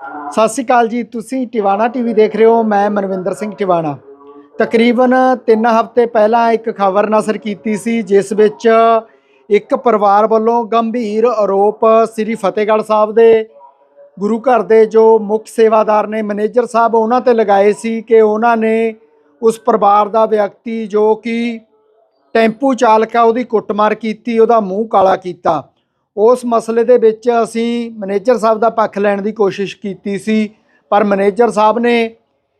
ਸਤਿ ਸ਼੍ਰੀ ਅਕਾਲ ਜੀ, ਤੁਸੀਂ ਟਿਵਾਣਾ ਟੀਵੀ ਦੇਖ ਰਹੇ ਹੋ, ਮੈਂ ਮਨਵਿੰਦਰ ਸਿੰਘ ਟਿਵਾਣਾ। ਤਕਰੀਬਨ 3 ਹਫ਼ਤੇ ਪਹਿਲਾਂ ਇੱਕ ਖਬਰ ਨਸ਼ਰ ਕੀਤੀ ਸੀ, ਜਿਸ ਵਿੱਚ ਇੱਕ ਪਰਿਵਾਰ ਵੱਲੋਂ ਗੰਭੀਰ ਆਰੋਪ ਸ੍ਰੀ ਫਤਿਹਗੜ੍ਹ ਸਾਹਿਬ ਦੇ ਗੁਰੂ ਘਰ ਦੇ ਜੋ ਮੁੱਖ ਸੇਵਾਦਾਰ ਨੇ, ਮੈਨੇਜਰ ਸਾਹਿਬ, ਉਹਨਾਂ ਤੇ ਲਗਾਏ ਸੀ ਕਿ ਉਹਨਾਂ ਨੇ ਉਸ ਪਰਿਵਾਰ ਦਾ ਵਿਅਕਤੀ ਜੋ ਕਿ ਟੈਂਪੂ ਚਾਲਕ ਆ, ਉਹਦੀ ਕੁੱਟਮਾਰ ਕੀਤੀ, ਉਹਦਾ ਮੂੰਹ ਕਾਲਾ ਕੀਤਾ। ਉਸ ਮਸਲੇ ਦੇ ਵਿੱਚ ਅਸੀਂ ਮੈਨੇਜਰ ਸਾਹਿਬ ਦਾ ਪੱਖ ਲੈਣ ਦੀ ਕੋਸ਼ਿਸ਼ ਕੀਤੀ ਸੀ, ਪਰ ਮੈਨੇਜਰ ਸਾਹਿਬ ਨੇ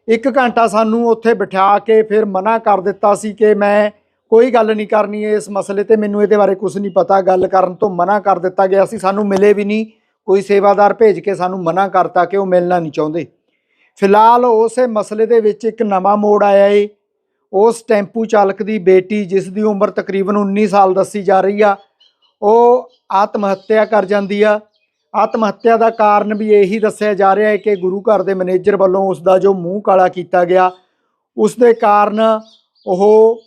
ਇੱਕ ਘੰਟਾ ਸਾਨੂੰ ਉੱਥੇ ਬਿਠਾ ਕੇ ਫਿਰ ਮਨਾ ਕਰ ਦਿੱਤਾ ਸੀ ਕਿ ਮੈਂ ਕੋਈ ਗੱਲ ਨਹੀਂ ਕਰਨੀ, ਇਸ ਮਸਲੇ ਤੇ ਮੈਨੂੰ ਇਹਦੇ ਬਾਰੇ ਕੁਝ ਨਹੀਂ ਪਤਾ। ਗੱਲ ਕਰਨ ਤੋਂ ਮਨਾ ਕਰ ਦਿੱਤਾ ਗਿਆ ਸੀ, ਸਾਨੂੰ ਮਿਲੇ ਵੀ ਨਹੀਂ। ਕੋਈ ਸੇਵਾਦਾਰ ਭੇਜ ਕੇ ਸਾਨੂੰ ਮਨਾ ਕਰਤਾ ਕਿ ਉਹ ਮਿਲਣਾ ਨਹੀਂ ਚਾਹੁੰਦੇ। ਫਿਲਹਾਲ ਉਸੇ ਮਸਲੇ ਦੇ ਵਿੱਚ ਇੱਕ ਨਵਾਂ ਮੋੜ ਆਇਆ ਏ। ਉਸ ਟੈਂਪੂ ਚਾਲਕ ਦੀ ਬੇਟੀ, ਜਿਸ ਦੀ ਉਮਰ ਤਕਰੀਬਨ 19 ਸਾਲ ਦੱਸੀ ਜਾ ਰਹੀ ਆ ਉਹ ਆਤਮ ਹੱਤਿਆ ਕਰ ਜਾਂਦੀ ਆ। ਆਤਮ ਹੱਤਿਆ ਦਾ ਕਾਰਨ ਵੀ ਇਹੀ ਦੱਸਿਆ ਜਾ ਰਿਹਾ ਹੈ ਕਿ ਗੁਰੂ ਘਰ ਦੇ ਮੈਨੇਜਰ ਵੱਲੋਂ ਉਸ ਦਾ ਜੋ ਮੂੰਹ ਕਾਲਾ ਕੀਤਾ ਗਿਆ ਉਸ ਦੇ ਕਾਰਨ ਉਹ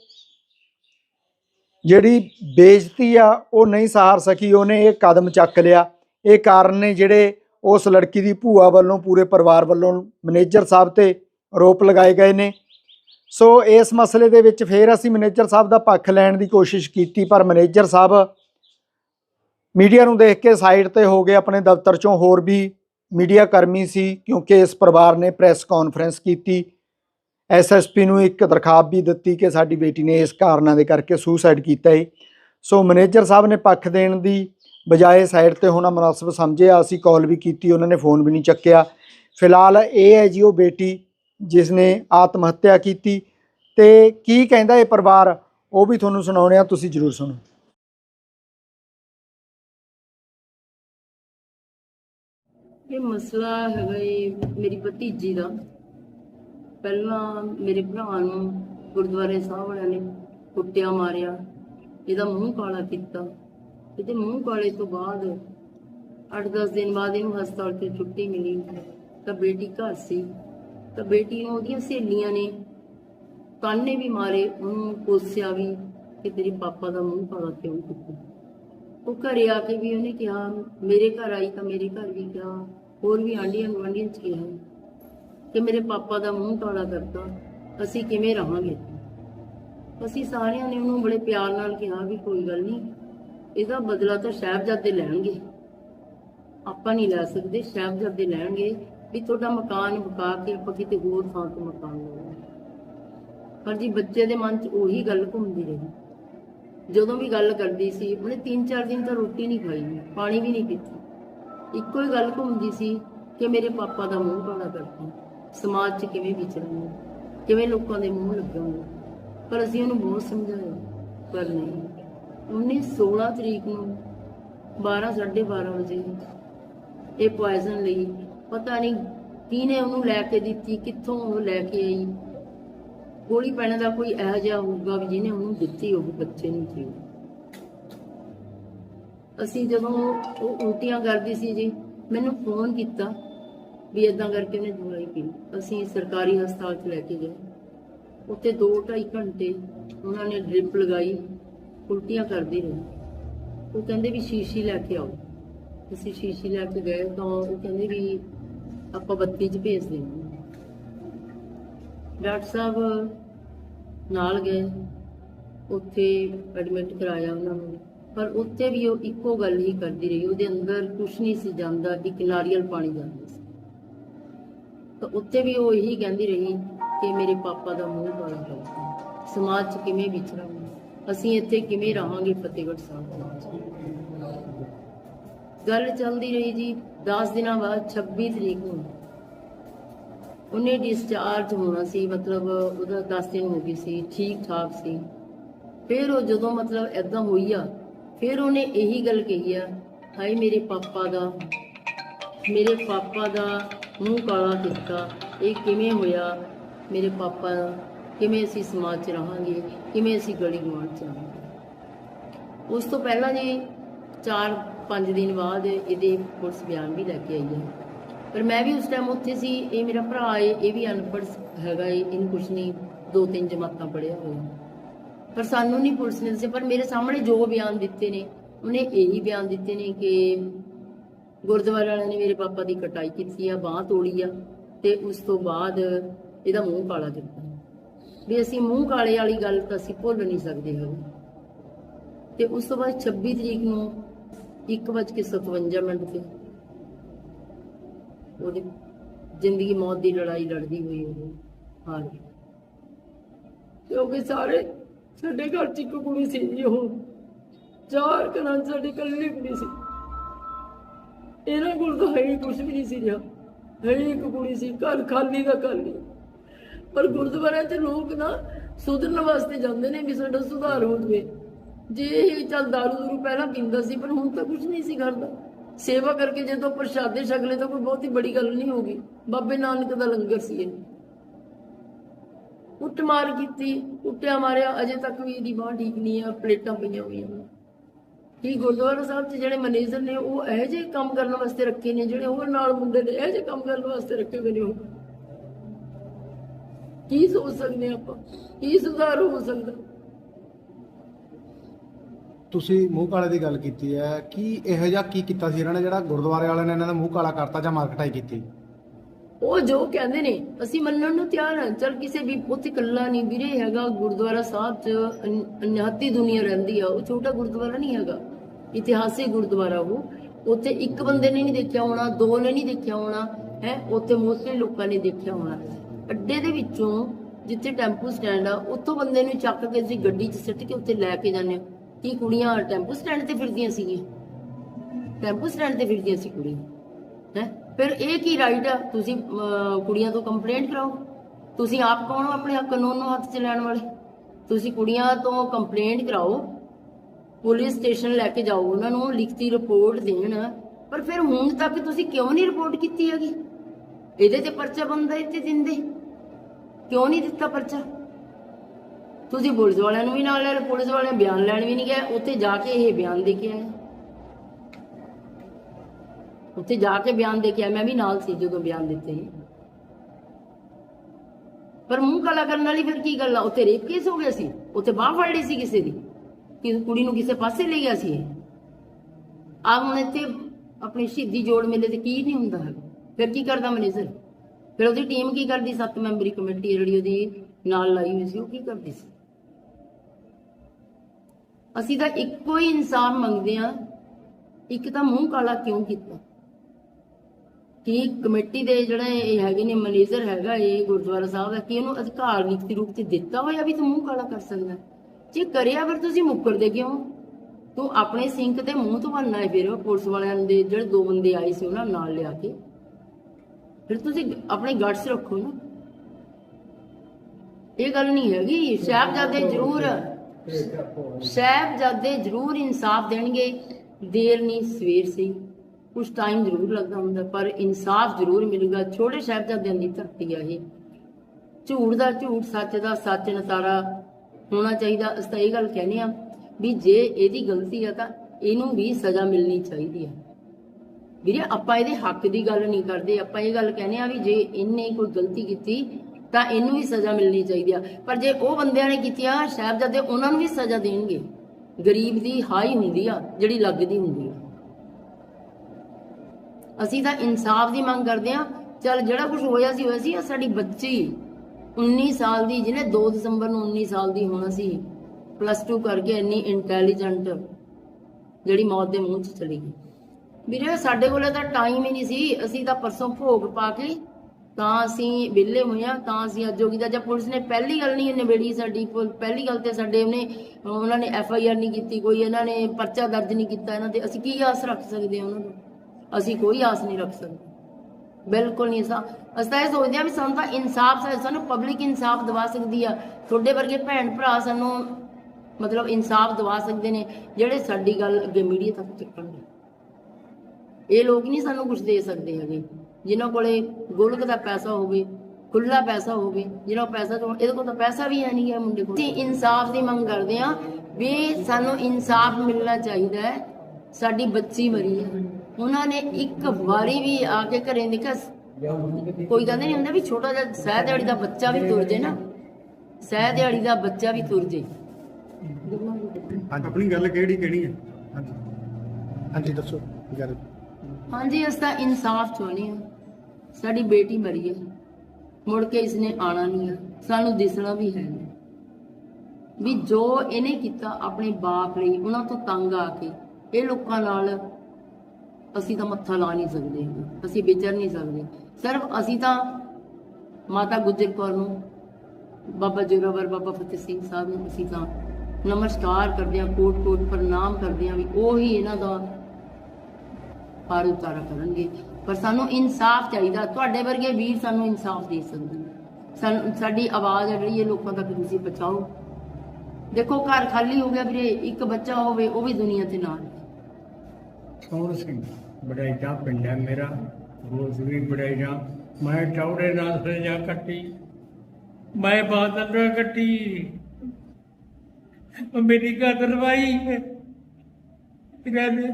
ਜਿਹੜੀ ਬੇਇੱਜ਼ਤੀ ਆ, ਉਹ ਨਹੀਂ ਸਹਾਰ ਸਕੀ। ਉਹਨੇ ਇਹ ਕਦਮ ਚੱਕ ਲਿਆ। ਇਹ ਕਾਰਨ ਨੇ ਜਿਹੜੇ ਉਸ ਲੜਕੀ ਦੀ ਭੂਆ ਵੱਲੋਂ, ਪੂਰੇ ਪਰਿਵਾਰ ਵੱਲੋਂ ਮੈਨੇਜਰ ਸਾਹਿਬ ਤੇ ਆਰੋਪ ਲਗਾਏ ਗਏ ਨੇ। ਸੋ ਇਸ ਮਸਲੇ ਦੇ ਵਿੱਚ ਫੇਰ ਅਸੀਂ ਮੈਨੇਜਰ ਸਾਹਿਬ ਦਾ ਪੱਖ ਲੈਣ ਦੀ ਕੋਸ਼ਿਸ਼ ਕੀਤੀ, ਪਰ ਮੈਨੇਜਰ ਸਾਹਿਬ ਮੀਡੀਆ ਨੂੰ ਦੇਖ ਕੇ ਸਾਈਡ ਤੇ ਹੋ ਗਏ ਆਪਣੇ ਦਫ਼ਤਰ ਚੋਂ ਹੋਰ ਵੀ ਮੀਡੀਆ ਕਰਮੀ ਸੀ, ਕਿਉਂਕਿ ਇਸ ਪਰਿਵਾਰ ਨੇ ਪ੍ਰੈਸ ਕਾਨਫਰੰਸ ਕੀਤੀ। ਐਸਐਸਪੀ ਨੂੰ ਇੱਕ ਦਰਖਾਸਤ ਵੀ ਦਿੱਤੀ ਕਿ ਸਾਡੀ ਬੇਟੀ ਨੇ ਇਸ ਕਾਰਨਾਂ ਦੇ ਕਰਕੇ ਸੁਸਾਈਡ ਕੀਤਾ ਹੈ ਸੋ ਮੈਨੇਜਰ ਸਾਹਿਬ ਨੇ ਪੱਖ ਦੇਣ ਦੀ ਬਜਾਏ ਸਾਈਡ ਤੇ ਹੋਣਾ ਮੁਨਾਸਬ ਸਮਝਿਆ ਅਸੀਂ ਕਾਲ ਵੀ ਕੀਤੀ, ਉਹਨਾਂ ਨੇ ਫੋਨ ਵੀ ਨਹੀਂ ਚੱਕਿਆ। ਫਿਲਹਾਲ ਇਹ ਹੈ ਜੀ ਉਹ ਬੇਟੀ ਜਿਸ ਨੇ ਆਤਮ ਹੱਤਿਆ ਕੀਤੀ। ਤੇ ਕੀ ਕਹਿੰਦਾ ਇਹ ਪਰਿਵਾਰ? ਉਹ ਵੀ ਤੁਹਾਨੂੰ ਸੁਣਾਉਣੇ ਆ ਤੁਸੀਂ ਜਰੂਰ ਸੁਣੋ। ਇਹ ਮਸਲਾ ਹੈਗਾ ਏ ਮੇਰੀ ਭਤੀਜੀ ਦਾ। ਪਹਿਲਾਂ ਮੇਰੇ ਭਰਾ ਨੂੰ ਗੁਰਦੁਆਰੇ ਸਾਹਿਬ ਵਾਲਿਆਂ ਨੇ ਕੁੱਟਿਆ, ਮਾਰਿਆ। ਇਹਦਾ ਮੂੰਹ ਕਾਲਾ ਕੀਤਾ। ਇਹਦੇ ਮੂੰਹ ਕਾਲੇ ਤੋਂ ਬਾਅਦ 8-10 ਦਿਨ ਬਾਅਦ ਇਹਨੂੰ ਹਸਪਤਾਲ ਤੋਂ ਛੁੱਟੀ ਮਿਲੀ। ਤਾਂ ਬੇਟੀ ਘਰ ਸੀ। ਤਾਂ ਬੇਟੀ ਨੂੰ ਉਹਦੀਆਂ ਸਹੇਲੀਆਂ ਨੇ ਤਾਨੇ ਵੀ ਮਾਰੇ। ਉਹਨੂੰ ਕੋਸਿਆ ਵੀ ਕਿ ਤੇਰੇ ਪਾਪਾ ਦਾ ਮੂੰਹ ਕਾਲਾ ਕਿਉਂ ਕੀਤਾ ਉਹ ਘਰੇ ਆ ਕੇ ਵੀ ਉਹਨੇ ਕਿਹਾ, ਮੇਰੇ ਘਰ ਆਈ ਤਾਂ ਮੇਰੇ ਘਰ ਵੀ ਕਿਹਾ ਹੋਰ ਵੀ ਆਂਡੀਆਂ ਗੁਆਂਢੀਆਂ ਚ ਕਿਹਾ ਕਿ ਮੇਰੇ ਪਾਪਾ ਦਾ ਮੂੰਹ ਕਾਲਾ ਕਰਤਾ। ਅਸੀਂ ਕਿਵੇਂ ਰਹਾਂਗੇ? ਅਸੀਂ ਸਾਰਿਆਂ ਨੇ ਉਹਨੂੰ ਬੜੇ ਪਿਆਰ ਨਾਲ ਕਿਹਾ ਵੀ ਕੋਈ ਗੱਲ ਨਹੀਂ, ਇਹਦਾ ਬਦਲਾ ਤਾਂ ਸਾਹਿਬਜ਼ਾਦੇ ਲੈਣਗੇ। ਆਪਾਂ ਨਹੀਂ ਲੈ ਸਕਦੇ, ਸਾਹਿਬਜ਼ਾਦੇ ਲੈਣਗੇ ਵੀ ਤੁਹਾਡਾ ਮਕਾਨ ਵਿਕਾ ਕੇ ਆਪਾਂ ਕਿਤੇ ਹੋਰ ਥਾਂ ਤੋਂ ਮਕਾਨ ਲਵਾਂਗੇ ਪਰ ਜੀ ਬੱਚੇ ਦੇ ਮਨ 'ਚ ਉਹੀ ਗੱਲ ਘੁੰਮਦੀ ਰਹੀ। ਜਦੋਂ ਵੀ ਗੱਲ ਕਰਦੀ ਸੀ, ਉਹਨੇ 3-4 ਦਿਨ ਤਾਂ ਰੋਟੀ ਨਹੀਂ ਖਾਈ, ਪਾਣੀ ਵੀ ਨਹੀਂ ਪੀਤੀ। ਇੱਕੋ ਹੀ ਗੱਲ ਘੁੰਮਦੀ ਸੀ ਕਿ ਮੇਰੇ ਪਾਪਾ ਦਾ ਮੂੰਹ ਕਾਲਾ ਕਰਤਾ ਸਮਾਜ 'ਚ ਕਿਵੇਂ ਵਿਚਰਾਂਗੇ ਕਿਵੇਂ ਲੋਕਾਂ ਦੇ ਮੂੰਹ ਲੱਗਾਂਗੇ ਪਰ ਅਸੀਂ ਉਹਨੂੰ ਬਹੁਤ ਸਮਝਾਇਆ, ਪਰ ਨਹੀਂ। ਉਹਨੇ 16 ਤਰੀਕ ਨੂੰ 12:30 ਵਜੇ ਇਹ ਪੋਇਜ਼ਨ ਲਈ, ਪਤਾ ਨਹੀਂ ਕਿਹਨੇ ਉਹਨੂੰ ਲੈ ਕੇ ਦਿੱਤੀ, ਕਿੱਥੋਂ ਉਹ ਲੈ ਕੇ ਆਈ। ਗੋਲੀ ਪੈਣ ਦਾ ਕੋਈ ਇਹੋ ਜਿਹਾ ਹੋਊਗਾ ਵੀ ਜਿਹਨੇ ਉਹਨੂੰ ਦਿੱਤੀ, ਉਹ ਬੱਚੇ ਨੂੰ ਜੀ। ਅਸੀਂ ਜਦੋਂ ਉਹ ਉਲਟੀਆਂ ਕਰਦੀ ਸੀ ਜੀ, ਮੈਨੂੰ ਫੋਨ ਕੀਤਾ ਵੀ ਇਦਾਂ ਕਰਕੇ ਉਹਨੇ ਦਵਾਈ ਪੀ ਅਸੀਂ ਸਰਕਾਰੀ ਹਸਪਤਾਲ 'ਚ ਲੈ ਕੇ ਗਏ। ਉੱਥੇ 2-2.5 ਘੰਟੇ ਉਹਨਾਂ ਨੇ ਡ੍ਰਿਪ ਲਗਾਈ, ਉਲਟੀਆਂ ਕਰਦੀ ਰਹੀ। ਉਹ ਕਹਿੰਦੇ ਵੀ ਸ਼ੀਸ਼ੀ ਲੈ ਕੇ ਆਓ। ਅਸੀਂ ਸ਼ੀਸ਼ੀ ਲੈ ਕੇ ਗਏ ਤਾਂ ਉਹ ਕਹਿੰਦੇ ਵੀ ਆਪਾਂ ਬੱਤੀ 'ਚ ਭੇਜ ਦੇਵਾਂਗੇ ਡਾਕਟਰ ਸਾਹਿਬ ਨਾਲ ਗਏ, ਉੱਥੇ ਐਡਮਿਟ ਕਰਾਇਆ ਉਹਨਾਂ ਨੂੰ। ਪਰ ਉੱਥੇ ਵੀ ਉਹ ਇੱਕੋ ਗੱਲ ਹੀ ਕਰਦੀ ਰਹੀ, ਉਹਦੇ ਅੰਦਰ ਕੁਝ ਨਹੀਂ ਸੀ ਜਾਂਦਾ, ਇੱਕ ਨਾਰੀਅਲ ਪਾਣੀ ਜਾਂਦਾ ਸੀ। ਤਾਂ ਉੱਥੇ ਵੀ ਉਹ ਇਹੀ ਕਹਿੰਦੀ ਰਹੀ ਕਿ ਮੇਰੇ ਪਾਪਾ ਦਾ ਮੂੰਹ ਕਾਲਾ ਕਰਦਾ ਸਮਾਜ 'ਚ ਕਿਵੇਂ ਵਿਚਰਾਂਗੇ ਅਸੀਂ ਇੱਥੇ ਕਿਵੇਂ ਰਹਾਂਗੇ ਫਤਿਹਗੜ੍ਹ ਸਾਹਿਬ ਗੱਲ ਚੱਲਦੀ ਰਹੀ ਜੀ 10 ਦਿਨਾਂ ਬਾਅਦ 26 ਤਰੀਕ ਨੂੰ ਉਹਨੇ ਡਿਸਚਾਰਜ ਹੋਣਾ ਸੀ, ਮਤਲਬ ਉਹਦਾ 10 ਦਿਨ ਹੋ ਗਏ ਸੀ ਠੀਕ ਠਾਕ ਸੀ। ਫਿਰ ਉਹ ਜਦੋਂ ਮਤਲਬ ਐਦਾਂ ਹੋਈ ਆ, ਫਿਰ ਉਹਨੇ ਇਹੀ ਗੱਲ ਕਹੀ ਆ, ਹਾਏ ਮੇਰੇ ਪਾਪਾ ਦਾ, ਮੇਰੇ ਪਾਪਾ ਦਾ ਮੂੰਹ ਕਾਲਾ ਕੀਤਾ, ਇਹ ਕਿਵੇਂ ਹੋਇਆ? ਮੇਰੇ ਪਾਪਾ ਦਾ, ਕਿਵੇਂ ਅਸੀਂ ਸਮਾਜ 'ਚ ਰਹਾਂਗੇ, ਕਿਵੇਂ ਅਸੀਂ ਗਲੀ ਗੁਆਂਢ 'ਚ ਰਹਾਂਗੇ? ਉਸ ਤੋਂ ਪਹਿਲਾਂ ਜੀ 4-5 ਦਿਨ ਬਾਅਦ ਇਹਦੇ ਪੁਲਿਸ ਬਿਆਨ ਵੀ ਲੈ ਕੇ ਆਈ ਹੈ ਪਰ ਮੈਂ ਵੀ ਉਸ ਟਾਈਮ ਉੱਥੇ ਸੀ, ਇਹ ਮੇਰਾ ਭਰਾ ਏ, ਇਹ ਵੀ ਅਨਪੜ੍ਹ ਹੈਗਾ ਏ, ਇਹਨੂੰ ਕੁਛ ਨਹੀਂ ਦੋ ਤਿੰਨ ਜਮਾਤਾਂ ਪੜ੍ਹਿਆ ਹੋਇਆ ਪਰ ਸਾਨੂੰ ਨਹੀਂ ਪੁਲਿਸ ਨੇ ਦੱਸਿਆ, ਪਰ ਮੇਰੇ ਸਾਹਮਣੇ ਜੋ ਬਿਆਨ ਦਿੱਤੇ ਨੇ, ਉਹਨੇ ਇਹੀ ਬਿਆਨ ਦਿੱਤੇ ਨੇ ਕਿ ਗੁਰਦੁਆਰੇ ਵਾਲਿਆਂ ਨੇ ਮੇਰੇ ਪਾਪਾ ਦੀ ਕਟਾਈ ਕੀਤੀ ਆ, ਬਾਹ ਤੋੜੀ ਆ, ਤੇ ਉਸ ਤੋਂ ਬਾਅਦ ਇਹਦਾ ਮੂੰਹ ਕਾਲਾ ਕੀਤਾ। ਵੀ ਅਸੀਂ ਮੂੰਹ ਕਾਲੇ ਵਾਲੀ ਗੱਲ ਤਾਂ ਅਸੀਂ ਭੁੱਲ ਨਹੀਂ ਸਕਦੇ ਹਾਂ ਤੇ ਉਸ ਤੋਂ ਬਾਅਦ 26 ਤਰੀਕ ਨੂੰ 1:57 ਮਿੰਟ ਤੇ ਉਹਦੀ ਜ਼ਿੰਦਗੀ ਮੌਤ ਦੀ ਲੜਾਈ ਲੜਦੀ ਹੋਈ ਉਹ ਹਾਰ ਗਈ। ਕਿਉਂਕਿ ਸਾਰੇ ਸਾਡੇ ਘਰ ਚ ਇੱਕ ਕੁੜੀ ਸੀ ਜੀ ਉਹ ਚਾਰ ਘਰਾਂ 'ਚ ਸਾਡੀ ਇਕੱਲੀ ਕੁੜੀ ਸੀ। ਇਹਨਾਂ ਕੋਲ ਤਾਂ ਹੈ ਕੁਝ ਵੀ ਨਹੀਂ ਸੀ ਰਿਹਾ। ਹੈ ਇੱਕ ਕੁੜੀ ਸੀ, ਘਰ ਖਾਲੀ ਦਾ ਖਾਲੀ ਪਰ ਗੁਰਦੁਆਰਿਆਂ 'ਚ ਲੋਕ ਨਾ ਸੁਧਰਨ ਵਾਸਤੇ ਜਾਂਦੇ ਨੇ ਵੀ ਸਾਡਾ ਸੁਧਾਰ ਹੋ ਜਵੇ। ਜੇ ਇਹ ਚੱਲ ਦਾਰੂ ਦੂਰੂ ਪਹਿਲਾਂ ਪੀਂਦਾ ਸੀ, ਪਰ ਹੁਣ ਤਾਂ ਕੁਝ ਨਹੀਂ ਸੀ ਕਰਦਾ। ਸੇਵਾ ਕਰਕੇ ਜਦੋਂ ਪ੍ਰਸ਼ਾਦੇ ਛਕਲੇ ਤਾਂ ਕੋਈ ਬਹੁਤੀ ਬੜੀ ਗੱਲ ਨਹੀਂ ਹੋਗੀ ਬਾਬੇ ਨਾਨਕ ਦਾ ਲੰਗਰ ਸੀ ਇਹ। ਕੁੱਟ ਮਾਰ ਕੀਤੀ ਕੁੱਟਿਆ ਮਾਰਿਆ, ਅਜੇ ਤੱਕ ਵੀ ਇਹਦੀ ਬਾਂਹ ਠੀਕ ਨਹੀਂ ਆ, ਪਲੇਟਾਂ ਪਈਆਂ ਹੋਈਆਂ ਕੀ ਗੁਰਦੁਆਰਾ ਸਾਹਿਬ 'ਚ ਜਿਹੜੇ ਮੈਨੇਜਰ ਨੇ, ਉਹ ਇਹੋ ਜਿਹੇ ਕੰਮ ਕਰਨ ਵਾਸਤੇ ਰੱਖੇ ਨੇ, ਜਿਹੜੇ ਹੋਰ ਨਾਲ ਮੁੰਡੇ ਨੇ, ਇਹੋ ਜਿਹੇ ਕੰਮ ਕਰਨ ਵਾਸਤੇ ਰੱਖੇ ਹੋਏ ਨੇ ਉਹ। ਕੀ ਸੋਚ ਸਕਦੇ ਹਾਂ ਆਪਾਂ? ਕੀ ਸੁਧਾਰ ਹੋ ਸਕਦਾ? ਤੁਸੀਂ ਮੂੰਹ ਕਾਲੇ ਦੀ ਗੱਲ ਕੀਤੀ ਹੈ, ਕੀ ਇਹੋ ਜਿਹਾ ਕੀ ਕੀਤਾ ਸੀ ਇਹਨਾਂ ਨੇ ਜਿਹੜਾ ਗੁਰਦੁਆਰੇ ਵਾਲਿਆਂ ਨੇ ਇਹਨਾਂ ਦਾ ਮੂੰਹ ਕਾਲਾ ਕਰਤਾ ਜਾਂ ਮਾਰਕਟਾਈ ਕੀਤੀ? ਉਹ ਜੋ ਕਹਿੰਦੇ ਨੇ, ਅਸੀਂ ਮੰਨਣ ਨੂੰ ਤਿਆਰ ਹਾਂ। ਚਲ ਕਿਸੇ ਵੀ ਪੁੱਤ ਇਕੱਲਾ ਨਹੀਂ ਵੀਰੇ ਹੈਗਾ, ਗੁਰਦੁਆਰਾ ਸਾਹਿਬ 'ਚ ਅਨਹਤੀ ਦੁਨੀਆ ਰਹਿੰਦੀ ਆ, ਉਹ ਛੋਟਾ ਗੁਰਦੁਆਰਾ ਨਹੀਂ ਹੈਗਾ। ਇਤਿਹਾਸਿਕ ਗੁਰਦੁਆਰਾ ਉਹ। ਉੱਥੇ ਇੱਕ ਬੰਦੇ ਨੇ ਨਹੀਂ ਦੇਖਿਆ ਹੋਣਾ, ਦੋ ਨੇ ਨਹੀਂ ਦੇਖਿਆ ਹੋਣਾ, ਹੈ, ਉੱਥੇ ਮੋਸਟਲੀ ਲੋਕਾਂ ਨੇ ਦੇਖਿਆ ਹੋਣਾ। ਅੱਡੇ ਦੇ ਵਿੱਚੋਂ ਜਿੱਥੇ ਟੈਂਪੂ ਸਟੈਂਡ ਆ, ਉੱਥੋਂ ਬੰਦੇ ਨੂੰ ਚੱਕ ਕੇ ਅਸੀਂ ਗੱਡੀ 'ਚ ਸਿੱਟ ਕੇ ਉੱਥੇ ਲੈ ਕੇ ਜਾਂਦੇ ਹਾਂ। ਕੀ ਕੁੜੀਆਂ ਟੈਂਪੂ ਸਟੈਂਡ ਤੇ ਫਿਰਦੀਆਂ ਸੀਗੀਆਂ? ਟੈਂਪੂ ਸਟੈਂਡ ਤੇ ਫਿਰਦੀਆਂ ਸੀ ਕੁੜੀਆਂ, ਹੈ? ਫਿਰ ਇਹ ਕੀ ਰਾਈਟ ਆ? ਤੁਸੀਂ ਕੁੜੀਆਂ ਤੋਂ ਕੰਪਲੇਂਟ ਕਰਾਓ। ਤੁਸੀਂ ਆਪ ਕੌਣ ਹੋ ਆਪਣੇ ਕਾਨੂੰਨ ਨੂੰ ਹੱਥ 'ਚ ਲੈਣ ਵਾਲੇ? ਤੁਸੀਂ ਕੁੜੀਆਂ ਤੋਂ ਕੰਪਲੇਂਟ ਕਰਾਓ। ਪੁਲਿਸ ਸਟੇਸ਼ਨ ਲੈ ਕੇ ਜਾਓ, ਉਹਨਾਂ ਨੂੰ ਲਿਖਤੀ ਰਿਪੋਰਟ ਦੇਣ। ਪਰ ਫਿਰ ਹੁਣ ਤੱਕ ਤੁਸੀਂ ਕਿਉਂ ਨਹੀਂ ਰਿਪੋਰਟ ਕੀਤੀ ਹੈਗੀ? ਇਹਦੇ ਤੇ ਪਰਚਾ ਬੰਦਾ ਇੱਥੇ ਦਿੰਦੇ। ਕਿਉਂ ਨਹੀਂ ਦਿੱਤਾ ਪਰਚਾ? ਤੁਸੀਂ ਪੁਲਿਸ ਵਾਲਿਆਂ ਨੂੰ ਵੀ ਨਾਲ ਲੈ ਲਓ, ਪੁਲਿਸ ਵਾਲਿਆਂ ਬਿਆਨ ਲੈਣ ਵੀ ਨਹੀਂ ਗਏ ਉੱਥੇ ਜਾ ਕੇ ਇਹ ਬਿਆਨ ਦੇ ਕੇ ਆਏ। ਉੱਥੇ ਜਾ ਕੇ ਬਿਆਨ ਦੇ ਕੇ ਆਇਆ ਮੈਂ ਵੀ ਨਾਲ ਸੀ ਜਦੋਂ ਬਿਆਨ ਦਿੱਤੇ ਸੀ। ਪਰ ਮੂੰਹ ਕਾਲਾ ਕਰਨ ਵਾਲੀ ਫਿਰ ਕੀ ਗੱਲ ਆ? ਉੱਥੇ ਰੇਪ ਕੇਸ ਹੋ ਗਿਆ ਸੀ, ਉੱਥੇ ਬਾਹ ਫੜ ਲਈ ਸੀ ਕਿਸੇ ਦੀ, ਕਿ ਕੁੜੀ ਨੂੰ ਕਿਸੇ ਪਾਸੇ ਲੈ ਗਿਆ ਸੀ ਆ ਹੁਣ ਇੱਥੇ ਆਪਣੀ ਸ਼ਹੀਦੀ ਜੋੜ ਮੇਲੇ ਤੇ ਕੀ ਨਹੀਂ ਹੁੰਦਾ ਹੈ ਫਿਰ ਕੀ ਕਰਦਾ ਮੈਨੇਜਰ? ਫਿਰ ਉਹਦੀ ਟੀਮ ਕੀ ਕਰਦੀ? ਸੱਤ ਮੈਂਬਰੀ ਕਮੇਟੀ ਜਿਹੜੀ ਉਹਦੀ ਨਾਲ ਲਾਈ ਹੋਈ ਸੀ, ਉਹ ਕੀ ਕਰਦੀ ਸੀ? ਅਸੀਂ ਤਾਂ ਇੱਕੋ ਹੀ ਇਨਸਾਫ ਮੰਗਦੇ ਆ ਇੱਕ ਤਾਂ ਮੂੰਹ ਕਾਲਾ ਕਿਉਂ ਕੀਤਾ? ਕਿ ਕਮੇਟੀ ਦੇ ਜਿਹੜੇ ਇਹ ਹੈਗੇ ਨੇ ਮੈਨੇਜਰ ਹੈਗਾ ਇਹ ਗੁਰਦੁਆਰਾ ਸਾਹਿਬ ਦਾ, ਕਿ ਇਹਨੂੰ ਅਧਿਕਾਰ ਨਿਯੁਕਤੀ ਰੂਪ ਤੇ ਦਿੱਤਾ ਹੋਇਆ ਵੀ ਤੂੰ ਮੂੰਹ ਕਾਲਾ ਕਰ ਸਕਦਾ? ਜੇ ਕਰਿਆ ਫਿਰ ਤੁਸੀਂ ਮੁੱਕਰਦੇ ਕਿਉਂ? ਤੂੰ ਆਪਣੇ ਸਿੰਕ ਤੇ ਮੂੰਹ ਤੋਂ ਬੰਨਾ ਹੈ ਫਿਰ ਪੁਲਿਸ ਵਾਲਿਆਂ ਦੇ ਜਿਹੜੇ ਦੋ ਬੰਦੇ ਆਏ ਸੀ ਉਹਨਾਂ ਨਾਲ ਲਿਆ ਕੇ। ਫਿਰ ਤੁਸੀਂ ਆਪਣੇ ਗਟਸ ਰੱਖੋ ਨਾ। ਇਹ ਗੱਲ ਨਹੀਂ ਹੈਗੀ, ਸਾਹਿਬਜ਼ਾਦੇ ਜ਼ਰੂਰ ਸਾਹਿਬਜ਼ਾਦੇ ਜ਼ਰੂਰ ਇਨਸਾਫ ਦੇਣਗੇ। ਦੇਰ ਨਹੀਂ, ਸਵੇਰ ਸੀ। ਕੁਝ ਟਾਈਮ ਜ਼ਰੂਰ ਲੱਗਦਾ ਹੁੰਦਾ, ਪਰ ਇਨਸਾਫ ਜ਼ਰੂਰ ਮਿਲੂਗਾ। ਛੋਟੇ ਸਾਹਿਬਜ਼ਾਦਿਆਂ ਦੀ ਧਰਤੀ ਆ ਇਹ। ਝੂਠ ਦਾ ਝੂਠ, ਸੱਚ ਦਾ ਸੱਚ ਨਤਾਰਾ ਹੋਣਾ ਚਾਹੀਦਾ। ਅਸੀਂ ਤਾਂ ਇਹ ਗੱਲ ਕਹਿੰਦੇ ਆ ਵੀ ਜੇ ਇਹਦੀ ਗਲਤੀ ਆ ਤਾਂ ਇਹਨੂੰ ਵੀ ਸਜ਼ਾ ਮਿਲਣੀ ਚਾਹੀਦੀ ਆ। ਵੀਰੇ, ਆਪਾਂ ਇਹਦੇ ਹੱਕ ਦੀ ਗੱਲ ਨਹੀਂ ਕਰਦੇ। ਆਪਾਂ ਇਹ ਗੱਲ ਕਹਿੰਦੇ ਆ ਵੀ ਜੇ ਇਹਨੇ ਕੋਈ ਗਲਤੀ ਕੀਤੀ ਤਾਂ ਇਹਨੂੰ ਵੀ ਸਜ਼ਾ ਮਿਲਣੀ ਚਾਹੀਦੀ ਆ। ਪਰ ਜੇ ਉਹ ਬੰਦਿਆਂ ਨੇ ਕੀਤੀ ਸਾਹਿਬਜ਼ਾਦੇ ਉਹਨਾਂ ਨੂੰ ਵੀ ਸਜ਼ਾ ਦੇਣਗੇ। ਗਰੀਬ ਦੀ ਹਾਈ ਹੁੰਦੀ ਆ, ਜਿਹੜੀ ਲੱਗਦੀ ਹੁੰਦੀ ਆ। ਅਸੀਂ ਤਾਂ ਇਨਸਾਫ ਦੀ ਮੰਗ ਕਰਦੇ ਆ, ਚਲ ਜਿਹੜਾ ਕੁਝ ਹੋਇਆ ਸੀ ਹੋਇਆ ਸੀ ਆ ਸਾਡੀ ਬੱਚੀ। 19 ਸਾਲ ਦੀ, ਜਿਹਨੇ 2 ਦਸੰਬਰ ਨੂੰ 19 ਸਾਲ ਦੀ ਹੋਣਾ ਸੀ। ਪਲੱਸ 2 ਕਰਕੇ ਇੰਨੀ ਇੰਟੈਲੀਜੈਂਟ ਜਿਹੜੀ ਮੌਤ ਦੇ ਮੂੰਹ 'ਚ ਚਲੀ ਗਈ। ਵੀਰੇ, ਸਾਡੇ ਕੋਲੇ ਤਾਂ ਟਾਈਮ ਹੀ ਨਹੀਂ ਸੀ। ਅਸੀਂ ਤਾਂ ਪਰਸੋਂ ਭੋਗ ਪਾ ਕੇ ਤਾਂ ਅਸੀਂ ਵਿਹਲੇ ਹੋਏ ਆ ਤਾਂ ਅਸੀਂ ਅੱਜ ਜੋਗੀ ਦਾ ਜਾਂ ਪੁਲਿਸ ਨੇ ਪਹਿਲੀ ਗੱਲ ਨਹੀਂ ਨਿਬੇੜੀ ਸਾਡੀ ਪਹਿਲੀ ਗੱਲ ਤੇ ਸਾਡੇ ਉਹਨੇ, ਉਹਨਾਂ ਨੇ ਐਫ ਆਈ ਆਰ ਨਹੀਂ ਕੀਤੀ, ਕੋਈ ਇਹਨਾਂ ਨੇ ਪਰਚਾ ਦਰਜ ਨਹੀਂ ਕੀਤਾ ਇਹਨਾਂ ਤੇ, ਅਸੀਂ ਕੀ ਆਸ ਰੱਖ ਸਕਦੇ ਹਾਂ ਉਹਨਾਂ ਤੋਂ ਅਸੀਂ ਕੋਈ ਆਸ ਨਹੀਂ ਰੱਖ ਸਕਦੇ। ਬਿਲਕੁਲ ਨਹੀਂ ਸਾ ਅਸੀਂ ਤਾਂ ਇਹ ਸੋਚਦੇ ਆ ਵੀ ਸਾਨੂੰ ਤਾਂ ਇਨਸਾਫ, ਸਾਨੂੰ ਪਬਲਿਕ ਇਨਸਾਫ ਦਵਾ ਸਕਦੀ ਆ। ਤੁਹਾਡੇ ਵਰਗੇ ਭੈਣ ਭਰਾ ਸਾਨੂੰ ਮਤਲਬ ਇਨਸਾਫ ਦਵਾ ਸਕਦੇ ਨੇ, ਜਿਹੜੇ ਸਾਡੀ ਗੱਲ ਅੱਗੇ ਮੀਡੀਆ ਤੱਕ ਚੱਕਣਗੇ। ਇਹ ਲੋਕ ਨਹੀਂ ਸਾਨੂੰ ਕੁਝ ਦੇ ਸਕਦੇ ਹੈਗੇ। ਜਿਨ੍ਹਾਂ ਕੋਲੇ ਗੁਲਕ ਦਾ ਪੈਸਾ ਹੋਵੇ ਖੁੱਲਾ ਪੈਸਾ ਹੋਵੇ ਜਿਹਨਾਂ ਕੋਲ ਪੈਸਾ ਤੋਂ ਇਹਦੇ ਕੋਲ ਤਾਂ ਪੈਸਾ ਵੀ ਹੈ ਨਹੀਂ ਹੈ ਮੁੰਡੇ ਕੋਲ। ਅਸੀਂ ਇਨਸਾਫ ਦੀ ਮੰਗ ਕਰਦੇ ਆ ਵੀ ਸਾਨੂੰ ਇਨਸਾਫ ਮਿਲਣਾ ਚਾਹੀਦਾ ਹੈ। ਸਾਡੀ ਬੱਚੀ ਮਰੀ ਹੈ। ਉਹਨਾਂ ਨੇ ਇੱਕ ਵਾਰੀ ਵੀ ਆ ਕੇ ਘਰੇ ਨਿਕਾ ਕੋਈ ਕਹਿੰਦੇ ਨਹੀਂ ਹੁੰਦਾ ਵੀ ਛੋਟਾ ਜਿਹਾ ਸਹਿ ਦਿਹਾੜੀ ਦਾ ਬੱਚਾ ਵੀ ਤੁਰ ਜੇ ਨਾ। ਸਹਿ ਦਿਹਾੜੀ ਦਾ ਬੱਚਾ ਵੀ ਤੁਰ ਜੇ ਹਾਂਜੀ। ਆਪਣੀ ਗੱਲ ਕਿਹੜੀ ਕਿਹੜੀ ਹੈ? ਹਾਂਜੀ। ਹਾਂਜੀ ਦੱਸੋ। ਰਹੇ ਹਾਂਜੀ, ਅਸੀਂ ਤਾਂ ਇਨਸਾਫ ਚਾਹੁੰਦੇ ਹਾਂ। ਸਾਡੀ ਬੇਟੀ ਮਰੀ ਹੈ। ਮੁੜ ਕੇ ਇਸਨੇ ਆਣਾ ਨਹੀਂ ਹੈ। ਸਾਨੂੰ ਦਿਸਣਾ ਵੀ ਹੈ ਵੀ ਜੋ ਇਹਨੇ ਕੀਤਾ ਆਪਣੇ ਬਾਪ ਲਈ, ਉਹਨਾਂ ਤੋਂ ਤੰਗ ਆ ਕੇ, ਇਹ ਲੋਕਾਂ ਨਾਲ ਅਸੀਂ ਤਾਂ ਮੱਥਾ ਲਾ ਨਹੀਂ ਸਕਦੇ ਅਸੀਂ ਵਿਚਰ ਨਹੀਂ ਸਕਦੇ। ਸਿਰਫ ਅਸੀਂ ਤਾਂ ਮਾਤਾ ਗੁਜਰ ਕੌਰ ਨੂੰ, ਬਾਬਾ ਜੋਰਾਵਰ, ਬਾਬਾ ਫਤਿਹ ਸਿੰਘ ਸਾਹਿਬ ਨੂੰ ਅਸੀਂ ਤਾਂ ਨਮਸਕਾਰ ਕਰਦੇ ਹਾਂ ਕੋਟ ਕੋਟ ਪ੍ਰਣਾਮ ਕਰਦੇ ਹਾਂ ਵੀ ਉਹੀ ਇਹਨਾਂ ਦਾ ਪਾਰ ਉਤਾਰਾ ਕਰਨਗੇ। ਪਰ ਸਾਨੂੰ ਇਨਸਾਫ ਚਾਹੀਦਾ। ਤੁਹਾਡੇ ਵਰਗੇ ਵੀਰ ਸਾਨੂੰ ਇਨਸਾਫ ਦੇ ਸਕਦੇ ਸਾਡੀ ਆਵਾਜ਼ ਜਿਹੜੀ, ਇਹ ਲੋਕਾਂ ਤੱਕ ਤੁਸੀਂ ਪਹੁੰਚਾਓ। ਦੇਖੋ, ਘਰ ਖਾਲੀ ਹੋ ਗਿਆ ਵੀਰੇ, ਇੱਕ ਬੱਚਾ ਹੋਵੇ, ਉਹ ਵੀ ਦੁਨੀਆ ਤੇ ਨਾਲ ਸੋਹਣ ਸਿੰਘ ਬੜਾਈਦਾ ਪਿੰਡ ਹੈ ਮੇਰਾ। ਰੋਜ਼ ਵੀ ਬੜਾਈਦਾ ਮੈਂ ਚੌੜੇ ਨਾਲ ਸਜਾ ਕੱਟੀ। ਮੈਂ ਬਾਦਲ ਨਾਲ ਕੱਟੀ। ਮੇਰੀ ਕਦਰ ਵਾਈ ਹੈ। ਕਹਿੰਦੇ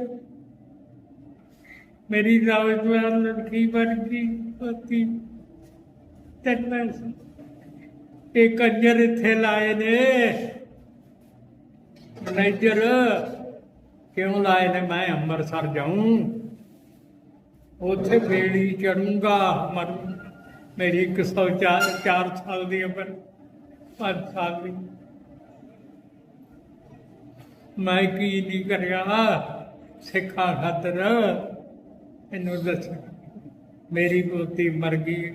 ਮੇਰੀ ਨੌਜਵਾਨ ਲੜਕੀ ਬਣ ਗਈ ਪਤੀ। ਤੈਨੂੰ ਇਹ ਕੰਜਰ ਇੱਥੇ ਲਾਏ ਨੇ। ਮੈਨੇਜਰ, ਕਿਉਂ ਲਾਏ ਨੇ? ਮੈਂ ਅੰਮ੍ਰਿਤਸਰ ਜਾਊਂ। ਉੱਥੇ ਬੇੜੀ ਚੜੂੰਗਾ। ਮਰ ਮੇਰੀ 104 ਚਾਰ ਸਾਲ ਦੀ ਉਮਰ। 5 ਸਾਲ ਦੀ। ਮੈਂ ਕੀ ਨਹੀਂ ਕਰਿਆ? ਸਿੱਖਾਂ ਖਾਤਰ। ਇਹਨੂੰ ਦੱਸ। ਮੇਰੀ ਪੋਤੀ ਮਰ ਗਈ,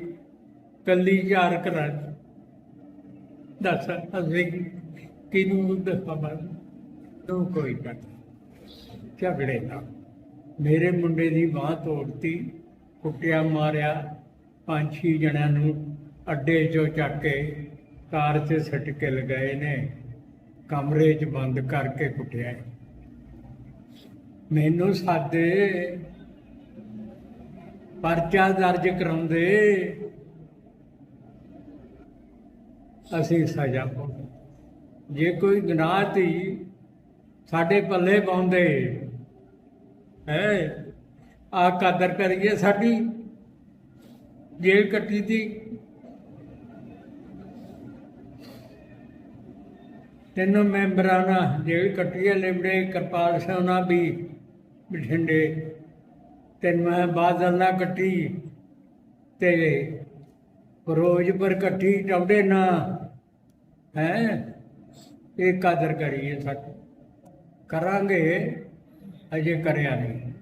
ਕੱਲੀ ਯਾਰ ਕਰਾਂ ਦੱਸ, ਅਸੀਂ ਕਿਹਨੂੰ ਦੱਸਾਂ ਤੂੰ ਕੋਈ ਕਰ ਝਗੜੇ ਨਾ। ਮੇਰੇ ਮੁੰਡੇ ਦੀ ਬਾਹ ਤੋੜਤੀ, ਕੁੱਟਿਆ, ਮਾਰਿਆ। ਪੰਜ ਛੇ ਜਣਿਆਂ ਨੂੰ ਅੱਡੇ 'ਚੋਂ ਚੱਕ ਕੇ ਕਾਰ 'ਚ ਸੱਟ ਕੇ ਲਗਾਏ ਨੇ। ਕਮਰੇ 'ਚ ਬੰਦ ਕਰਕੇ ਕੁੱਟਿਆ। ਮੈਨੂੰ ਸਾਦੇ ਪਰਚਾ ਦਰਜ ਕਰਾਉਂਦੇ, ਅਸੀਂ ਸਜ਼ਾ ਪਾਉਂਦੇ। ਜੇ ਕੋਈ ਗੁਨਾਹ ਤੀ ਸਾਡੇ ਪੱਲੇ ਪਾਉਂਦੇ, ਹੈ ਆ ਕਦਰ ਕਰੀਏ ਸਾਡੀ ਜੇਲ ਕੱਟੀ ਤੀ ਤਿੰਨ ਮੈਂਬਰਾਂ ਨਾਲ ਜੇਲ ਕੱਟੀ ਹੈ ਲਿਮੜੇ ਕਿਰਪਾਲ ਸੋਨਾ ਵੀ ਬਠਿੰਡੇ। ਤੇ ਮੈਂ ਬਾਦਲ ਨਾ ਕੱਟੀ ਤੇ ਰੋਜ਼ ਪਰ ਕੱਟੀ ਟੌਡੇ ਨਾ। ਹੈ? ਇਹ ਕਦਰ ਕਰੀਏ ਸਾਡੀ ਕਰਾਂਗੇ, ਅਜੇ ਕਰਿਆ ਨਹੀਂ।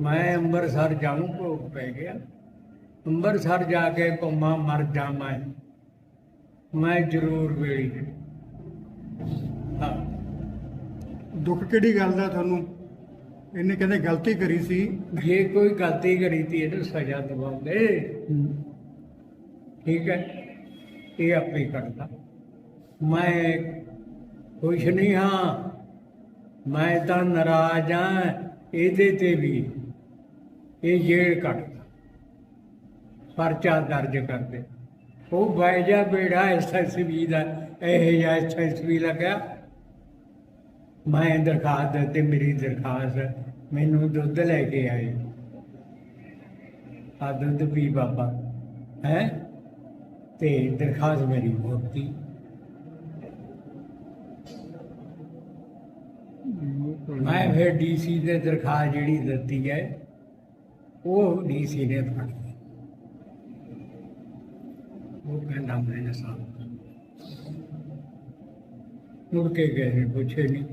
ਮੈਂ ਅੰਮ੍ਰਿਤਸਰ ਜਾਊਂ, ਭੋਗ ਪੈ ਗਿਆ। ਅੰਮ੍ਰਿਤਸਰ ਜਾ ਕੇ ਪੰਮਾ ਮਰ ਜਾ ਮੈਂ। ਮੈਂ ਜ਼ਰੂਰ ਵੇੜੀ ਹਾਂ। ਦੁੱਖ ਕਿਹੜੀ ਗੱਲ ਦਾ ਤੁਹਾਨੂੰ? ਇਹਨੇ ਕਹਿੰਦੇ ਗਲਤੀ ਕਰੀ ਸੀ। ਜੇ ਕੋਈ ਗਲਤੀ ਕਰੀ ਤੀ ਇਹਨੂੰ ਸਜ਼ਾ ਦਿਵਾਉਂਦੇ। ਠੀਕ ਹੈ। ਇਹ ਆਪੇ ਕਰਦਾ। ਮੈਂ ਖੁਸ਼ ਨਹੀਂ ਹਾਂ। ਮੈਂ ਤਾਂ ਨਾਰਾਜ਼ ਹਾਂ। ਇਹਦੇ ਤੇ ਵੀ ਇਹ ਜੇਲ੍ਹ ਕੱਟਦਾ ਪਰਚਾ ਦਰਜ ਕਰਦੇ ਉਹ ਬਾਈਜਾ ਬੇੜਾ ਐਸਐਸਬੀ ਦਾ ਇਹ ਜਿਹਾ ਐਸਐਸਬੀ ਲੱਗਾ ਮੈਂ ਦਰਖਾਸਤ ਦਿੱਤੀ, ਮੇਰੀ ਦਰਖਾਸਤ ਮੈਨੂੰ ਦੁੱਧ ਲੈ ਕੇ ਆਏ। ਆ ਦੁੱਧ ਪੀ ਬਾਬਾ, ਹੈ? ਤੇ ਦਰਖਾਸਤ ਮੇਰੀ ਮੁਕਤੀ। ਮੈਂ ਫਿਰ ਡੀਸੀ ਦੇ ਦਰਖਾਸਤ ਜਿਹੜੀ ਦਿੱਤੀ ਹੈ, ਉਹ ਡੀਸੀ ਨੇ ਫੜ ਲਈ। ਉਹ ਕਹਿੰਦਾ, ਮੈਂ ਸਾਹ ਮੁੜ ਕੇ ਗਏ ਪੁੱਛੇ ਨਹੀਂ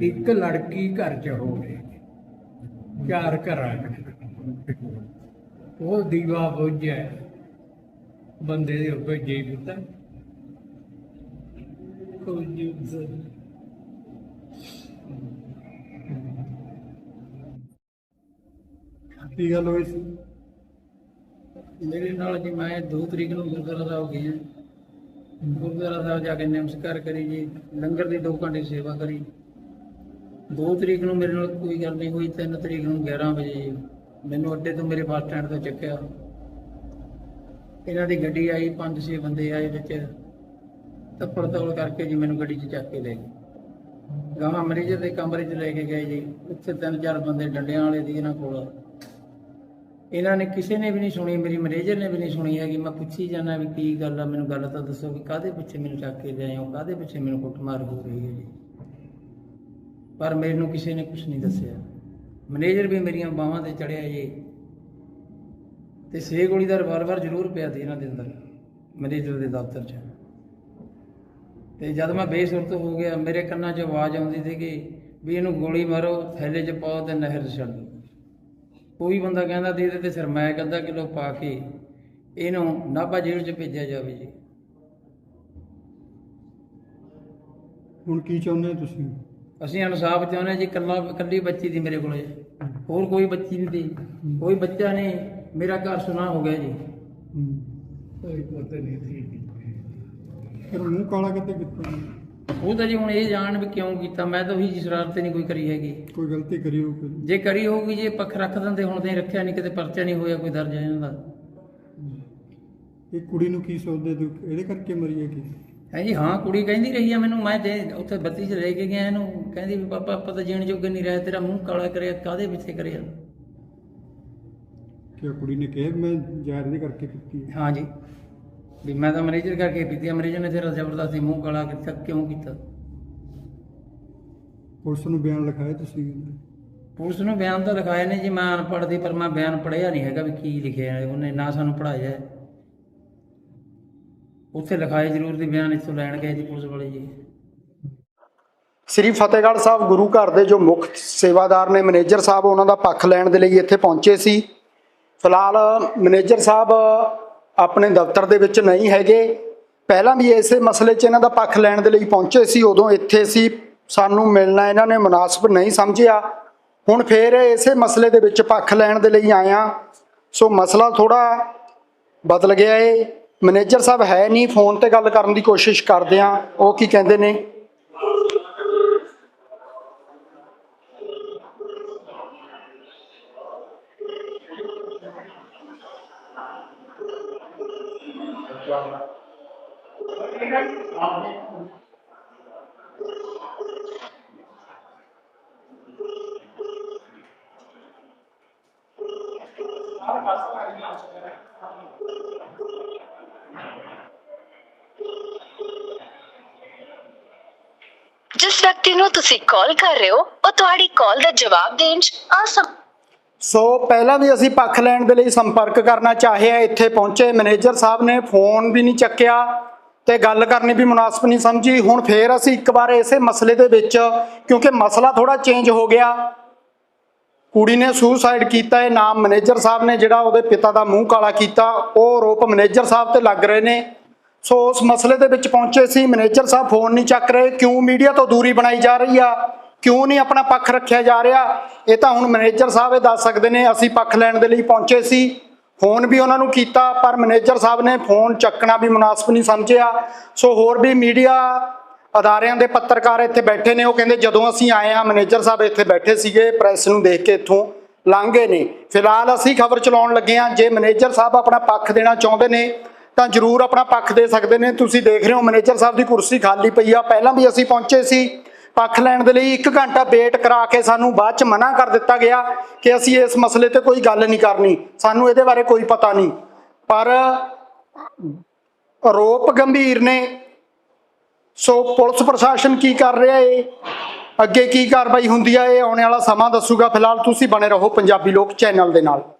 ਇੱਕ ਲੜਕੀ ਘਰ ਚ ਹੋਵੇ ਚਾਰ ਘਰਾਂ ਚ। ਉਹ ਦੀਵਾ ਬੁੱਝਿਆ ਬੰਦੇ ਦੇ ਉੱਪਰ ਜੇ ਕੋਈ ਜੁਗ ਕੀ ਗੱਲ ਹੋਈ ਸੀ? ਮੇਰੇ ਨਾਲ ਜੀ ਮੈਂ 2 ਤਰੀਕ ਨੂੰ ਗੁਰਦੁਆਰਾ ਸਾਹਿਬ ਗਿਆ। ਗੁਰਦੁਆਰਾ ਸਾਹਿਬ ਜਾ ਕੇ ਨਮਸਕਾਰ ਕਰੀ ਜੀ। ਲੰਗਰ ਦੀ 2 ਘੰਟੇ ਸੇਵਾ ਕਰੀ। 2 ਤਰੀਕ ਨੂੰ ਮੇਰੇ ਨਾਲ ਕੋਈ ਗੱਲ ਨਹੀਂ ਹੋਈ 3 ਤਰੀਕ ਨੂੰ 11 ਵਜੇ ਜੀ। ਮੈਨੂੰ ਅੱਡੇ ਤੋਂ ਮੇਰੇ ਬੱਸ ਸਟੈਂਡ ਤੋਂ ਚੱਕਿਆ। ਇਹਨਾਂ ਦੀ ਗੱਡੀ ਆਈ 5-6 ਬੰਦੇ ਆਏ ਵਿੱਚ। ਤੱਪੜ ਤੋਲ ਕਰਕੇ ਜੀ ਮੈਨੂੰ ਗੱਡੀ 'ਚ ਚੱਕ ਕੇ ਲੈ ਗਏ। ਗਾਹਾਂ ਮਰੀਜ਼ ਦੇ ਕਮਰੇ 'ਚ ਲੈ ਕੇ ਗਏ ਜੀ। ਉੱਥੇ ਤਿੰਨ ਚਾਰ ਬੰਦੇ ਡੰਡਿਆਂ ਵਾਲੇ ਦੀ ਇਹਨਾਂ ਕੋਲ। ਇਹਨਾਂ ਨੇ ਕਿਸੇ ਨੇ ਵੀ ਨਹੀਂ ਸੁਣੀ, ਮੇਰੀ ਮੈਨੇਜਰ ਨੇ ਵੀ ਨਹੀਂ ਸੁਣੀ ਹੈਗੀ। ਮੈਂ ਪੁੱਛੀ ਜਾਂਦਾ ਵੀ ਕੀ ਗੱਲ ਆ, ਮੈਨੂੰ ਗੱਲ ਤਾਂ ਦੱਸੋ ਵੀ ਕਾਹਦੇ ਪਿੱਛੇ ਮੈਨੂੰ ਚੱਕ ਕੇ ਲਿਆਏ ਹੋ, ਕਾਹਦੇ ਪਿੱਛੇ ਮੈਨੂੰ ਕੁੱਟਮਾਰ ਹੋ ਰਹੀ ਹੈ ਜੀ। ਪਰ ਮੈਨੂੰ ਕਿਸੇ ਨੇ ਕੁਝ ਨਹੀਂ ਦੱਸਿਆ। ਮੈਨੇਜਰ ਵੀ ਮੇਰੀਆਂ ਬਾਹਾਂ ਤੇ ਚੜਿਆ ਜੀ। ਤੇ ਛੇ ਗੋਲੀ ਦਾ ਰਿਵਾਲਵਰ ਜ਼ਰੂਰ ਪਿਆ ਸੀ ਇਹਨਾਂ ਦੇ ਅੰਦਰ, ਮੈਨੇਜਰ ਦੇ ਦਫ਼ਤਰ 'ਚ। ਤੇ ਜਦ ਮੈਂ ਬੇਸੁਰਤ ਹੋ ਗਿਆ, ਮੇਰੇ ਕੰਨਾਂ 'ਚ ਆਵਾਜ਼ ਆਉਂਦੀ ਸੀ ਕਿ ਵੀ ਇਹਨੂੰ ਗੋਲੀ ਮਾਰੋ, ਥੈਲੇ 'ਚ ਪਾਓ ਤੇ ਨਹਿਰ 'ਚ ਛੱਡ ਦਿਓ। ਕੋਈ ਬੰਦਾ ਕਹਿੰਦਾ ਸੀ, ਇਹਦੇ ਤੇ ਸਰਮਾਇਕ ਅੱਧਾ ਕਿਲੋ ਪਾ ਕੇ ਇਹਨੂੰ ਨਾਭਾ ਜੇਲ੍ਹ 'ਚ ਭੇਜਿਆ ਜਾਵੇ ਜੀ। ਹੁਣ ਕੀ ਚਾਹੁੰਦੇ ਹੋ ਤੁਸੀਂ? ਅਸੀਂ ਇਨਸਾਫ ਚਾਹੁੰਦੇ ਜੀ ਕੱਲਾ ਕੱਲੀ ਬੱਚੀ ਦੀ ਮੇਰੇ ਕੋਲੇ ਹੋਰ ਕੋਈ ਬੱਚੀ ਨਹੀਂ ਦੀ ਕੋਈ ਬੱਚਾ ਨਹੀਂ ਮੇਰਾ ਘਰ ਸੁਨਾ ਹੋ ਗਿਆ ਜੀ। ਫਿਰ ਮੂੰਹ ਕਾਲਾ ਕਿਤੇ ਕੀਤਾ? ਉਹ ਤਾਂ ਜੀ ਹੁਣ ਇਹ ਜਾਣ ਵੀ ਕਿਉਂ ਕੀਤਾ? ਮੈਂ ਤਾਂ ਉਹੀ ਜੀ ਸ਼ਰਾਰਤ ਨਹੀਂ ਕੋਈ ਕਰੀ ਹੈਗੀ। ਕੋਈ ਗਲਤੀ ਕਰੀ ਹੋ ਕੋਈ ਜੇ ਕਰੀ ਹੋਊਗੀ ਜੇ ਪੱਖ ਰੱਖ ਦਿੰਦੇ ਹੁਣ ਤਾਂ ਰੱਖਿਆ ਨਹੀਂ ਕਿਤੇ ਪਰਚਾ ਨਹੀਂ ਹੋਇਆ ਕੋਈ ਦਰਜ ਇਹਨਾਂ ਦਾ ਇਹ ਕੁੜੀ ਨੂੰ ਕੀ ਸੋਚਦੇ? ਤੂੰ ਇਹਦੇ ਕਰਕੇ ਮਰੀ ਹੈ ਕੀ ਹੈ ਜੀ ਹਾਂ ਕੁੜੀ ਕਹਿੰਦੀ ਰਹੀ ਆ ਮੈਨੂੰ ਮੈਂ ਜੇ ਉੱਥੇ ਬੱਤੀ 'ਚ ਲੈ ਕੇ ਗਿਆ ਇਹਨੂੰ ਕਹਿੰਦੀ ਵੀ ਪਾਪਾ ਆਪਾਂ ਤਾਂ ਜੀਣ ਜੋਗੇ ਨਹੀਂ ਰਹੇ ਤੇਰਾ ਮੂੰਹ ਕਾਲਾ ਕਰਿਆ ਕਾਦੇ ਪਿੱਛੇ ਕਰਿਆ? ਕਿ ਕੁੜੀ ਨੇ ਕਿਹਾ ਮੈਂ ਜ਼ਾਹਿਰ ਦੇ ਕਰਕੇ ਕੀਤੀ ਹੈ ਜੀ ਵੀ ਮੈਂ ਤਾਂ ਮੈਨੇਜਰ ਕਰਕੇ ਪੀਤੀ ਆ ਮੈਨੇਜਰ ਨੇ ਤੇਰਾ ਜ਼ਬਰਦਸਤੀ ਮੂੰਹ ਕਾਲਾ ਕੀਤਾ ਕਿਉਂ ਕੀਤਾ? ਪੁਲਿਸ ਨੂੰ ਬਿਆਨ ਲਿਖਾਇਆ ਤੁਸੀਂ? ਪੁਲਿਸ ਨੂੰ ਬਿਆਨ ਤਾਂ ਲਿਖਾਏ ਨੇ ਜੀ ਮੈਂ ਅਨਪੜ੍ਹ ਦੀ ਪਰ ਮੈਂ ਬਿਆਨ ਪੜ੍ਹਿਆ ਨਹੀਂ ਹੈਗਾ ਵੀ ਕੀ ਲਿਖਿਆ ਉਹਨੇ ਨਾ ਸਾਨੂੰ ਪੜ੍ਹਾਇਆ। ਉੱਥੇ ਲਿਖਾਏ ਜ਼ਰੂਰ ਦੀ ਬਿਆਨ ਇੱਥੋਂ ਲੈਣ ਗਏ ਜੀ ਪੁਲਿਸ ਵਾਲੇ ਜੀ। ਸ੍ਰੀ ਫਤਿਹਗੜ੍ਹ ਸਾਹਿਬ ਗੁਰੂ ਘਰ ਦੇ ਜੋ ਮੁੱਖ ਸੇਵਾਦਾਰ ਨੇ ਮੈਨੇਜਰ ਸਾਹਿਬ, ਉਹਨਾਂ ਦਾ ਪੱਖ ਲੈਣ ਦੇ ਲਈ ਇੱਥੇ ਪਹੁੰਚੇ ਸੀ। ਫਿਲਹਾਲ ਮੈਨੇਜਰ ਸਾਹਿਬ ਆਪਣੇ ਦਫ਼ਤਰ ਦੇ ਵਿੱਚ ਨਹੀਂ ਹੈਗੇ। ਪਹਿਲਾਂ ਵੀ ਇਸੇ ਮਸਲੇ 'ਚ ਇਹਨਾਂ ਦਾ ਪੱਖ ਲੈਣ ਦੇ ਲਈ ਪਹੁੰਚੇ ਸੀ, ਉਦੋਂ ਇੱਥੇ ਸੀ। ਸਾਨੂੰ ਮਿਲਣਾ ਇਹਨਾਂ ਨੇ ਮੁਨਾਸਬ ਨਹੀਂ ਸਮਝਿਆ। ਹੁਣ ਫੇਰ ਇਸੇ ਮਸਲੇ ਦੇ ਵਿੱਚ ਪੱਖ ਲੈਣ ਦੇ ਲਈ ਆਇਆ ਸੋ ਮਸਲਾ ਥੋੜਾ ਬਦਲ ਗਿਆ ਏ। ਮੈਨੇਜਰ ਸਾਹਿਬ ਹੈ ਨਹੀਂ, ਫੋਨ ਤੇ ਗੱਲ ਕਰਨ ਦੀ ਕੋਸ਼ਿਸ਼ ਕਰਦੇ ਆ ਉਹ ਕੀ ਕਹਿੰਦੇ ਨੇ? ਜਿਸ ਵਿਅਕਤੀ ਨੂੰ ਤੁਸੀਂ ਕਾਲ ਕਰ ਰਹੇ ਹੋ, ਉਹ ਤੁਹਾਡੀ ਕਾਲ ਦਾ ਜਵਾਬ ਦੇਣ 'ਚ ਅਸਮ ਸੋ ਪਹਿਲਾਂ ਵੀ ਅਸੀਂ ਪੱਖ ਲੈਣ ਦੇ ਲਈ ਸੰਪਰਕ ਕਰਨਾ ਚਾਹਿਆ ਇੱਥੇ ਪਹੁੰਚੇ। ਮੈਨੇਜਰ ਸਾਹਿਬ ਨੇ ਫੋਨ ਵੀ ਨਹੀਂ ਚੱਕਿਆ ਤੇ ਗੱਲ ਕਰਨੀ ਵੀ ਮੁਨਾਸਬ ਨਹੀਂ ਸਮਝੀ। ਹੁਣ ਫੇਰ ਅਸੀਂ ਇੱਕ ਵਾਰ ਇਸੇ ਮਸਲੇ ਦੇ ਵਿੱਚ, ਕਿਉਂਕਿ ਮਸਲਾ ਥੋੜਾ ਚੇਂਜ ਹੋ ਗਿਆ। ਕੁੜੀ ਨੇ ਸੁਸਾਈਡ ਕੀਤਾ, ਇਹ ਨਾਮ ਮੈਨੇਜਰ ਸਾਹਿਬ ਨੇ ਜਿਹੜਾ ਉਹਦੇ ਪਿਤਾ ਦਾ ਮੂੰਹ ਕਾਲਾ ਕੀਤਾ, ਉਹ ਆਰੋਪ ਮੈਨੇਜਰ ਸਾਹਿਬ ਤੇ ਲੱਗ ਰਹੇ ਨੇ। ਸੋ ਉਸ ਮਸਲੇ ਦੇ ਵਿੱਚ ਪਹੁੰਚੇ ਸੀ, ਮੈਨੇਜਰ ਸਾਹਿਬ ਫੋਨ ਨਹੀਂ ਚੱਕ ਰਹੇ, ਕਿਉਂ ਮੀਡੀਆ ਤੋਂ ਦੂਰੀ ਬਣਾਈ ਜਾ ਰਹੀ ਆ? ਕਿਉਂ ਨਹੀਂ ਆਪਣਾ ਪੱਖ ਰੱਖਿਆ ਜਾ ਰਿਹਾ? ਇਹ ਤਾਂ ਹੁਣ ਮੈਨੇਜਰ ਸਾਹਿਬ ਇਹ ਦੱਸ ਸਕਦੇ ਨੇ, ਅਸੀਂ ਪੱਖ ਲੈਣ ਦੇ ਲਈ ਪਹੁੰਚੇ ਸੀ। ਫੋਨ ਵੀ ਉਹਨਾਂ ਨੂੰ ਕੀਤਾ, ਪਰ ਮੈਨੇਜਰ ਸਾਹਿਬ ਨੇ ਫੋਨ ਚੱਕਣਾ ਵੀ ਮੁਨਾਸਬ ਨਹੀਂ ਸਮਝਿਆ। ਸੋ ਹੋਰ ਵੀ ਮੀਡੀਆ ਅਦਾਰਿਆਂ ਦੇ ਪੱਤਰਕਾਰ ਇੱਥੇ ਬੈਠੇ ਨੇ, ਉਹ ਕਹਿੰਦੇ ਜਦੋਂ ਅਸੀਂ ਆਏ ਹਾਂ, ਮੈਨੇਜਰ ਸਾਹਿਬ ਇੱਥੇ ਬੈਠੇ ਸੀਗੇ, ਪ੍ਰੈਸ ਨੂੰ ਦੇਖ ਕੇ ਇੱਥੋਂ ਲੰਘੇ ਨੇ। ਫਿਲਹਾਲ ਅਸੀਂ ਖਬਰ ਚਲਾਉਣ ਲੱਗੇ ਹਾਂ, ਜੇ ਮੈਨੇਜਰ ਸਾਹਿਬ ਆਪਣਾ ਪੱਖ ਦੇਣਾ ਚਾਹੁੰਦੇ ਨੇ ਤਾਂ ਜਰੂਰ ਆਪਣਾ ਪੱਖ ਦੇ ਸਕਦੇ ਨੇ। ਤੁਸੀਂ ਦੇਖ ਰਹੇ ਹੋ ਮੈਨੇਜਰ ਸਾਹਿਬ ਦੀ ਕੁਰਸੀ ਖਾਲੀ ਪਈ ਆ। ਪਹਿਲਾਂ ਵੀ ਅਸੀਂ ਪਹੁੰਚੇ ਸੀ। ਪੱਖ ਲੈਣ ਦੇ ਲਈ 1 ਘੰਟਾ ਵੇਟ ਕਰਾ ਕੇ ਸਾਨੂੰ ਬਾਅਦ ਚ ਮਨਾ ਕਰ ਦਿੱਤਾ ਗਿਆ ਕਿ ਅਸੀਂ ਇਸ ਮਸਲੇ ਤੇ ਕੋਈ ਗੱਲ ਨਹੀਂ ਕਰਨੀ। ਸਾਨੂੰ ਇਹਦੇ ਬਾਰੇ ਕੋਈ ਪਤਾ ਨਹੀਂ। ਪਰ ਆਰੋਪ ਗੰਭੀਰ ਨੇ। ਸੋ ਪੁਲਿਸ ਪ੍ਰਸ਼ਾਸਨ ਕੀ ਕਰ ਰਿਹਾ ਏ? ਅੱਗੇ ਕੀ ਕਾਰਵਾਈ ਹੁੰਦੀ ਆ, ਇਹ ਆਉਣ ਵਾਲਾ ਸਮਾਂ ਦੱਸੂਗਾ। ਫਿਲਹਾਲ ਤੁਸੀਂ ਬਣੇ ਰਹੋ ਪੰਜਾਬੀ ਲੋਕ ਚੈਨਲ ਦੇ ਨਾਲ।